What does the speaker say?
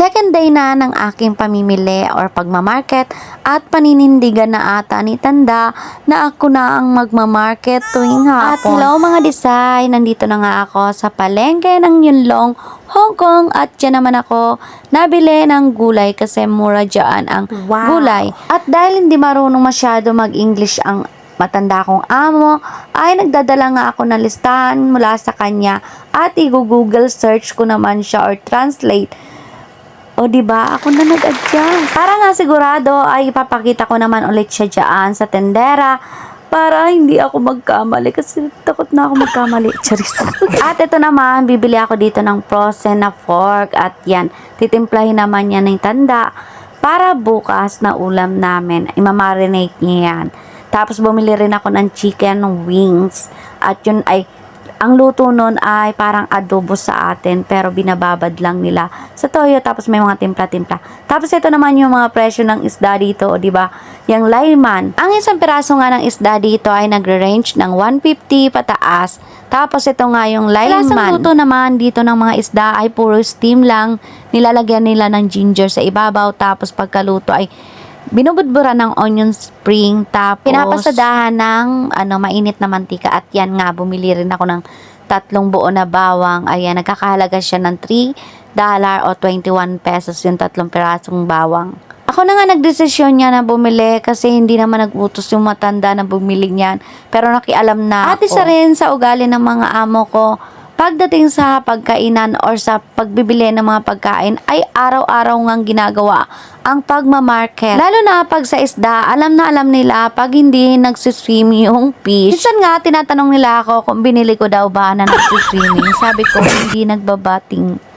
Second day na ng aking pamimili or pagmamarket at paninindigan na ata ni Tanda na ako na ang magmamarket tuwing hapon. At hello mga design, nandito na nga ako sa palengke ng Yunlong, Hong Kong at dyan naman ako nabili ng gulay kasi mura dyan ang Wow. gulay. At dahil hindi marunong masyado mag-English ang matanda kong amo, ay nagdadala nga ako ng listahan mula sa kanya at i-google search ko naman siya or translate. O di ba Ako na nag-adjust. Para nga sigurado ay ipapakita ko naman ulit siya dyan sa tendera para hindi ako magkamali kasi takot na ako magkamali. Charis. at ito naman, bibili ako dito ng frozen na fork at yan, titimplahin naman yan ng tanda para bukas na ulam namin. Imamarinate niya yan. Tapos bumili rin ako ng chicken wings at yun ay ang luto nun ay parang adobo sa atin pero binababad lang nila sa toyo tapos may mga timpla-timpla. Tapos ito naman yung mga presyo ng isda dito, di ba? Yung layman. Ang isang piraso nga ng isda dito ay nagre-range ng 150 pataas. Tapos ito nga yung layman. Lasang luto naman dito ng mga isda ay puro steam lang. Nilalagyan nila ng ginger sa ibabaw tapos pagkaluto ay binubudbura ng onion spring tapos pinapasadahan ng ano mainit na mantika at yan nga bumili rin ako ng tatlong buo na bawang. Ayan nagkakahalaga siya ng 3 dollar o 21 pesos yung tatlong pirasong bawang. Ako na nga nagdesisyon niya na bumili kasi hindi naman nagutos yung matanda na bumili niyan. Pero nakialam na At isa rin sa ugali ng mga amo ko, pagdating sa pagkainan or sa pagbibili ng mga pagkain ay araw-araw ngang ginagawa ang pagmamarket. Lalo na pag sa isda, alam na alam nila pag hindi nagsiswim yung fish. Minsan nga, tinatanong nila ako kung binili ko daw ba na nagsiswimming. Sabi ko, hindi nagbabating